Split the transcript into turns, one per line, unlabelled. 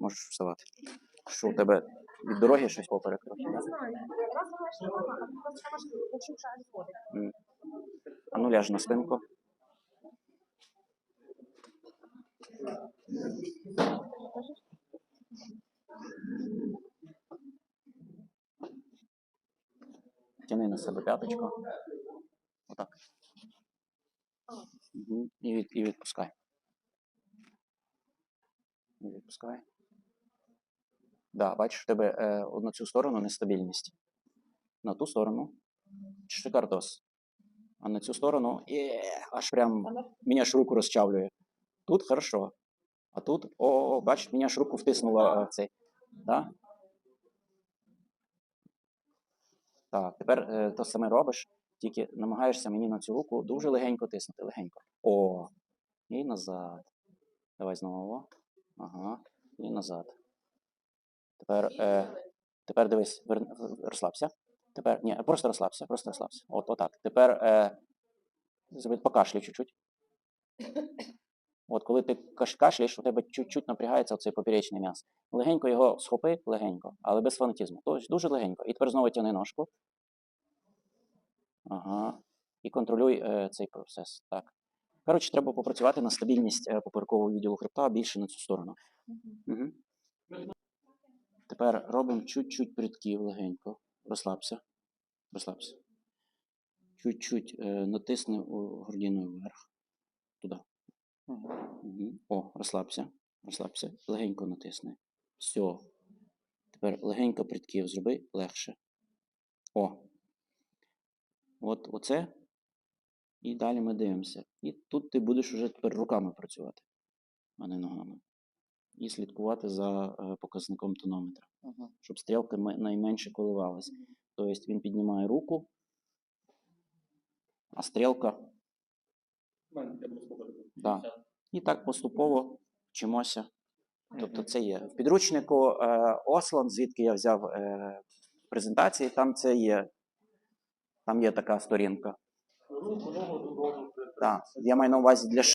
можеш вставати. Що у тебе від дороги щось поперек?
Не знаю. Раз нормально, а просто якщо вже
ну ляж на спинку. Тяни на себе п'яточку. Отак. Мгм. І, від, і відпускай. І відпускай. Да, бачиш, в тебе е, на цю сторону нестабільність. На ту сторону шикардос. А на цю сторону є, аж прям мене аж руку розчавлює. Тут хорошо. А тут, о, бачиш, мене аж руку втиснула е, цей. Да? Так, тепер е, то саме робиш, тільки намагаєшся мені на цю руку дуже легенько тиснути, легенько. О, і назад. Давай знову. Ага, і назад. Тепер, е, тепер дивись, вер... розслабся. Тепер, ні, просто розслабся, просто розслабся. От, отак. Тепер е, покашлюй чуть-чуть. От коли ти каш- кашляєш, у тебе чуть-чуть напрягається оцей поперечний м'яз. Легенько його схопи, легенько, але без фанатізму. Тобто дуже легенько. І тепер знову тяни ножку. Ага. І контролюй е, цей процес. Так. Коротше, треба попрацювати на стабільність е, поперекового відділу хребта більше на цю сторону. Угу. Тепер робимо чуть-чуть придків легенько. Розслабся. Розслабся. Чуть-чуть е, натисни у грудиною вверх. Туди. Угу. О, розслабся. Розслабся. Легенько натисни. Все. Тепер легенько придків зроби легше. О. От оце. І далі ми дивимося. І тут ти будеш вже тепер руками працювати, а не ногами. І слідкувати за е, показником тонометра, щоб стрілка ме- найменше коливалася. Тобто він піднімає руку, а стрілка. Да. І так поступово вчимося. Тобто це є. В підручнику е, Ослан, звідки я взяв е, презентації, там це є. Там є така сторінка. Так, я маю на увазі для